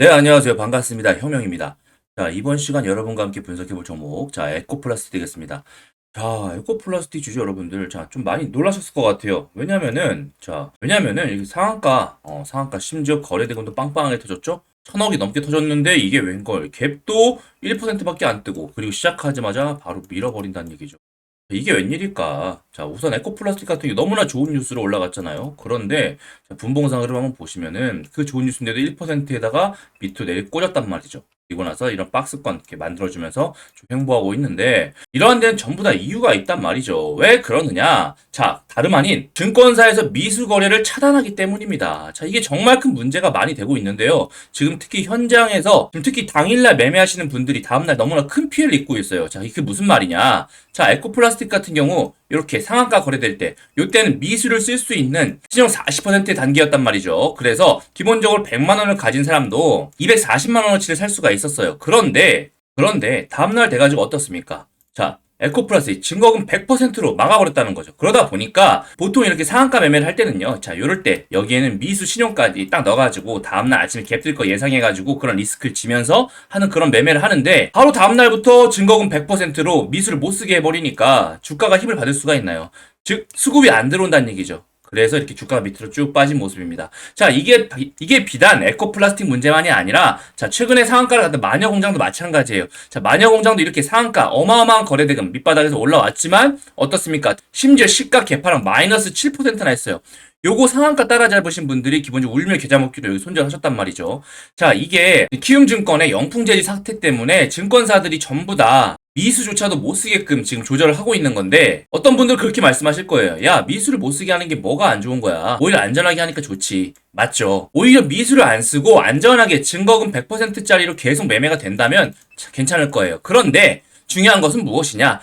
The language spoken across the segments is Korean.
네, 안녕하세요. 반갑습니다. 혁명입니다. 자, 이번 시간 여러분과 함께 분석해 볼 종목, 자, 에코플라스틱 되겠습니다. 자, 에코플라스틱 주주 여러분들, 자, 좀 많이 놀라셨을 것 같아요. 왜냐면은, 자, 왜냐면은, 이 상한가, 어, 상한가 심지어 거래대금도 빵빵하게 터졌죠? 천억이 넘게 터졌는데, 이게 웬걸, 갭도 1%밖에 안 뜨고, 그리고 시작하자마자 바로 밀어버린다는 얘기죠. 이게 웬일일까? 자, 우선 에코플라스틱 같은 게 너무나 좋은 뉴스로 올라갔잖아요. 그런데 자, 분봉상 흐름 한번 보시면은 그 좋은 뉴스인데도 1%에다가 밑으로 내리 꽂았단 말이죠. 그리고 나서 이런 박스권 이렇게 만들어주면서 좀 횡보하고 있는데 이러한 데는 전부 다 이유가 있단 말이죠. 왜 그러느냐? 자, 다름 아닌 증권사에서 미수 거래를 차단하기 때문입니다. 자, 이게 정말 큰 문제가 많이 되고 있는데요. 지금 특히 현장에서 지금 특히 당일날 매매하시는 분들이 다음날 너무나 큰 피해를 입고 있어요. 자, 이게 무슨 말이냐? 자, 에코플라스틱 같은 경우 이렇게 상한가 거래될 때 이때는 미수를 쓸 수 있는 신용 40%의 단계였단 말이죠. 그래서 기본적으로 100만 원을 가진 사람도 240만 원어치를 살 수가 있었어요. 그런데 그런데 다음날 돼가지고 어떻습니까? 자, 에코플러스 증거금 100%로 막아버렸다는 거죠. 그러다 보니까 보통 이렇게 상한가 매매를 할 때는요. 자, 요럴 때 여기에는 미수 신용까지 딱 넣어가지고 다음날 아침에 갭들 거 예상해가지고 그런 리스크를 지면서 하는 그런 매매를 하는데 바로 다음날부터 증거금 100%로 미수를 못 쓰게 해버리니까 주가가 힘을 받을 수가 있나요? 즉 수급이 안 들어온다는 얘기죠. 그래서 이렇게 주가가 밑으로 쭉 빠진 모습입니다. 자, 이게, 이게 비단 에코플라스틱 문제만이 아니라, 자, 최근에 상한가를 갔던 마녀공장도 마찬가지예요. 자, 마녀공장도 이렇게 상한가, 어마어마한 거래대금 밑바닥에서 올라왔지만, 어떻습니까? 심지어 시가 개파랑 마이너스 7%나 했어요. 요거 상한가 따라잡으신 분들이 기본적으로 울며 겨자 먹기로 손절하셨단 말이죠. 자, 이게 키움증권의 영풍제지 사태 때문에 증권사들이 전부 다 미수조차도 못 쓰게끔 지금 조절을 하고 있는 건데 어떤 분들 그렇게 말씀하실 거예요. 야 미수를 못 쓰게 하는 게 뭐가 안 좋은 거야. 오히려 안전하게 하니까 좋지. 맞죠. 오히려 미수를 안 쓰고 안전하게 증거금 100%짜리로 계속 매매가 된다면 괜찮을 거예요. 그런데 중요한 것은 무엇이냐?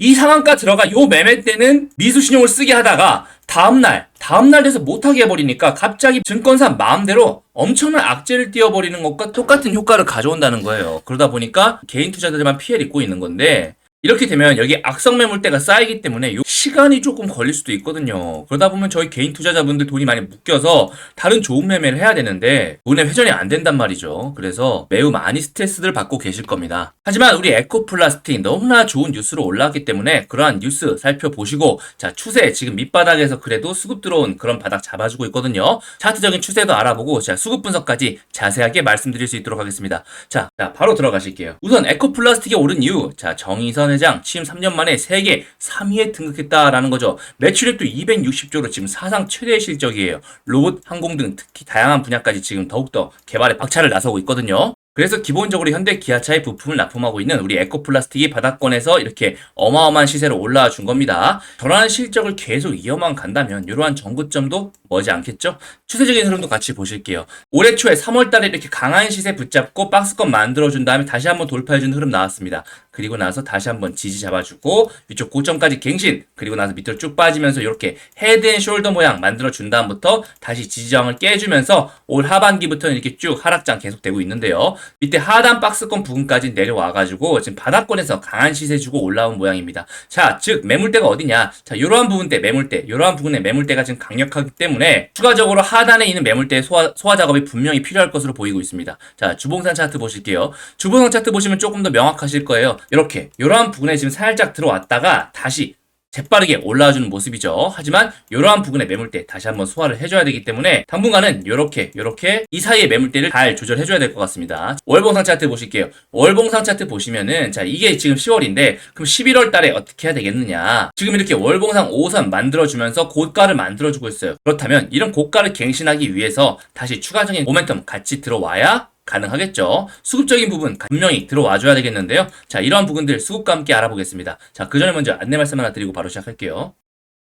이 상한가 들어가 요 매매 때는 미수 신용을 쓰게 하다가 다음날, 다음날 돼서 못하게 해버리니까 갑자기 증권사 마음대로 엄청난 악재를 띄워버리는 것과 똑같은 효과를 가져온다는 거예요. 그러다 보니까 개인 투자자들만 피해를 입고 있는 건데 이렇게 되면 여기 악성 매물대가 쌓이기 때문에 요 시간이 조금 걸릴 수도 있거든요. 그러다 보면 저희 개인 투자자분들 돈이 많이 묶여서 다른 좋은 매매를 해야 되는데 돈의 회전이 안 된단 말이죠. 그래서 매우 많이 스트레스를 받고 계실 겁니다. 하지만 우리 에코플라스틱 너무나 좋은 뉴스로 올라왔기 때문에 그러한 뉴스 살펴보시고 자 추세 지금 밑바닥에서 그래도 수급 들어온 그런 바닥 잡아주고 있거든요. 차트적인 추세도 알아보고 자 수급 분석까지 자세하게 말씀드릴 수 있도록 하겠습니다. 자, 자 바로 들어가실게요. 우선 에코플라스틱이 오른 이유 자 정의선 회장 취임 3년 만에 세계 3위에 등극했다라는 거죠. 매출액도 260조로 지금 사상 최대 실적이에요. 로봇, 항공 등 특히 다양한 분야까지 지금 더욱더 개발에 박차를 나서고 있거든요. 그래서 기본적으로 현대 기아차의 부품을 납품하고 있는 우리 에코플라스틱이 바닥권에서 이렇게 어마어마한 시세로 올라와 준 겁니다. 저러한 실적을 계속 이어만 간다면 이러한 정구점도 머지 않겠죠? 추세적인 흐름도 같이 보실게요. 올해 초에 3월 달에 이렇게 강한 시세 붙잡고 박스권 만들어준 다음에 다시 한번 돌파해준 흐름 나왔습니다. 그리고 나서 다시 한번 지지 잡아주고 위쪽 고점까지 갱신 그리고 나서 밑으로 쭉 빠지면서 이렇게 헤드앤숄더 모양 만들어준 다음부터 다시 지지저항을 깨주면서 올 하반기부터는 이렇게 쭉 하락장 계속되고 있는데요. 밑에 하단 박스권 부분까지 내려와가지고 지금 바닥권에서 강한 시세 주고 올라온 모양입니다. 자, 즉 매물대가 어디냐? 자, 이러한 부분대 매물대, 이러한 부분의 매물대가 지금 강력하기 때문에 추가적으로 하단에 있는 매물대 소화, 소화 작업이 분명히 필요할 것으로 보이고 있습니다. 자, 주봉산 차트 보실게요. 주봉산 차트 보시면 조금 더 명확하실 거예요. 이렇게 이러한 부분에 지금 살짝 들어왔다가 다시 재빠르게 올라와주는 모습이죠. 하지만 이러한 부분의 매물대 다시 한번 소화를 해줘야 되기 때문에 당분간은 이렇게 이렇게 이 사이의 매물대를 잘 조절해줘야 될 것 같습니다. 월봉상 차트 보실게요. 월봉상 차트 보시면은 자 이게 지금 10월인데 그럼 11월 달에 어떻게 해야 되겠느냐? 지금 이렇게 월봉상 5선 만들어주면서 고가를 만들어주고 있어요. 그렇다면 이런 고가를 갱신하기 위해서 다시 추가적인 모멘텀 같이 들어와야 가능하겠죠. 수급적인 부분 분명히 들어와 줘야 되겠는데요. 자, 이러한 부분들 수급과 함께 알아보겠습니다. 자, 그 전에 먼저 안내 말씀 하나 드리고 바로 시작할게요.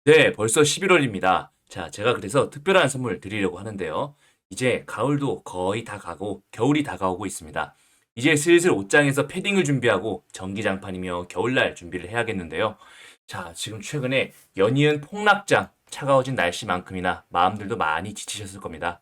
네, 벌써 11월입니다. 자, 제가 그래서 특별한 선물 드리려고 하는데요. 이제 가을도 거의 다 가고 겨울이 다가오고 있습니다. 이제 슬슬 옷장에서 패딩을 준비하고 전기장판이며 겨울날 준비를 해야겠는데요. 자, 지금 최근에 연이은 폭락장, 차가워진 날씨만큼이나 마음들도 많이 지치셨을 겁니다.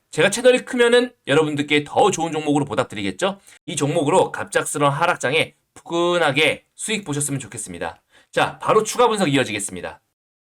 제가 채널이 크면은 여러분들께 더 좋은 종목으로 보답드리겠죠? 이 종목으로 갑작스러운 하락장에 푸근하게 수익 보셨으면 좋겠습니다. 자, 바로 추가 분석 이어지겠습니다.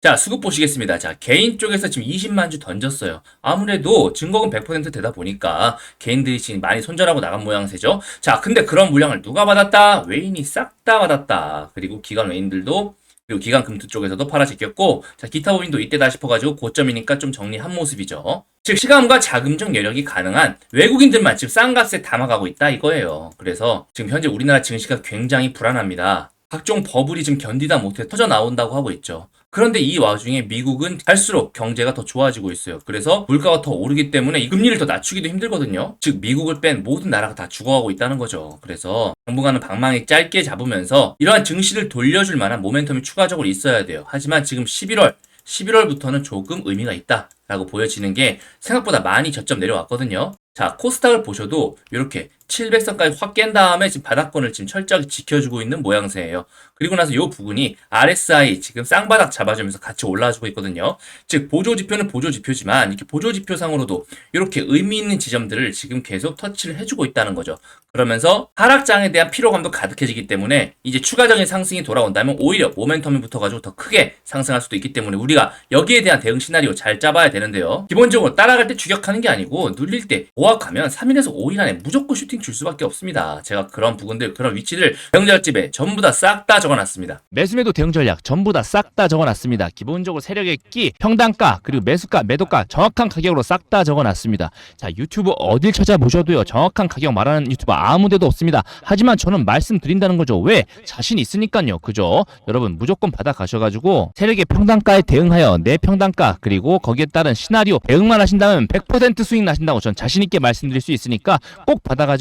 자, 수급 보시겠습니다. 자, 개인 쪽에서 지금 20만 주 던졌어요. 아무래도 증거금 100% 되다 보니까 개인들이 지금 많이 손절하고 나간 모양새죠. 자, 근데 그런 물량을 누가 받았다? 외인이 싹 다 받았다. 그리고 기관 외인들도 그리고 기관 금투 쪽에서도 팔아제꼈고 자 기타 법인도 이때다 싶어가지고 고점이니까 좀 정리한 모습이죠. 즉 시감과 자금적 여력이 가능한 외국인들만 지금 싼 값에 담아가고 있다 이거예요. 그래서 지금 현재 우리나라 증시가 굉장히 불안합니다. 각종 버블이 지금 견디다 못해 터져 나온다고 하고 있죠. 그런데 이 와중에 미국은 갈수록 경제가 더 좋아지고 있어요. 그래서 물가가 더 오르기 때문에 이 금리를 더 낮추기도 힘들거든요. 즉 미국을 뺀 모든 나라가 다 죽어가고 있다는 거죠. 그래서 당분간은 방망이 짧게 잡으면서 이러한 증시를 돌려줄 만한 모멘텀이 추가적으로 있어야 돼요. 하지만 지금 11월 11월부터는 조금 의미가 있다라고 보여지는 게 생각보다 많이 저점 내려왔거든요. 자, 코스닥을 보셔도 이렇게 700선까지 확 깬 다음에 지금 바닥권을 지금 철저하게 지켜주고 있는 모양새예요. 그리고 나서 이 부분이 RSI 지금 쌍바닥 잡아주면서 같이 올라와주고 있거든요. 즉 보조 지표는 보조 지표지만 이렇게 보조 지표상으로도 이렇게 의미 있는 지점들을 지금 계속 터치를 해주고 있다는 거죠. 그러면서 하락장에 대한 피로감도 가득해지기 때문에 이제 추가적인 상승이 돌아온다면 오히려 모멘텀이 붙어가지고 더 크게 상승할 수도 있기 때문에 우리가 여기에 대한 대응 시나리오 잘 짜봐야 되는데요. 기본적으로 따라갈 때 추격하는 게 아니고 눌릴 때 보합하면 3일에서 5일 안에 무조건 슈팅 줄 수밖에 없습니다. 제가 그런 부분들 그런 위치를 병자집에 전부 다 싹 다 적어놨습니다. 매수매도 대응 전략 전부 다 싹 다 적어놨습니다. 기본적으로 세력의 끼, 평단가, 그리고 매수가, 매도가 정확한 가격으로 싹 다 적어놨습니다. 자 유튜브 어딜 찾아보셔도요 정확한 가격 말하는 유튜버 아무데도 없습니다. 하지만 저는 말씀드린다는 거죠. 왜? 자신 있으니까요. 그죠? 여러분 무조건 받아가셔가지고 세력의 평단가에 대응하여 내 평단가 그리고 거기에 따른 시나리오 대응만 하신다면 100% 수익 나신다고 전 자신 있게 말씀드릴 수 있으니까 꼭 받아가지고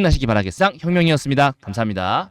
수익 나시기 바라겠상 혁명이었습니다. 감사합니다.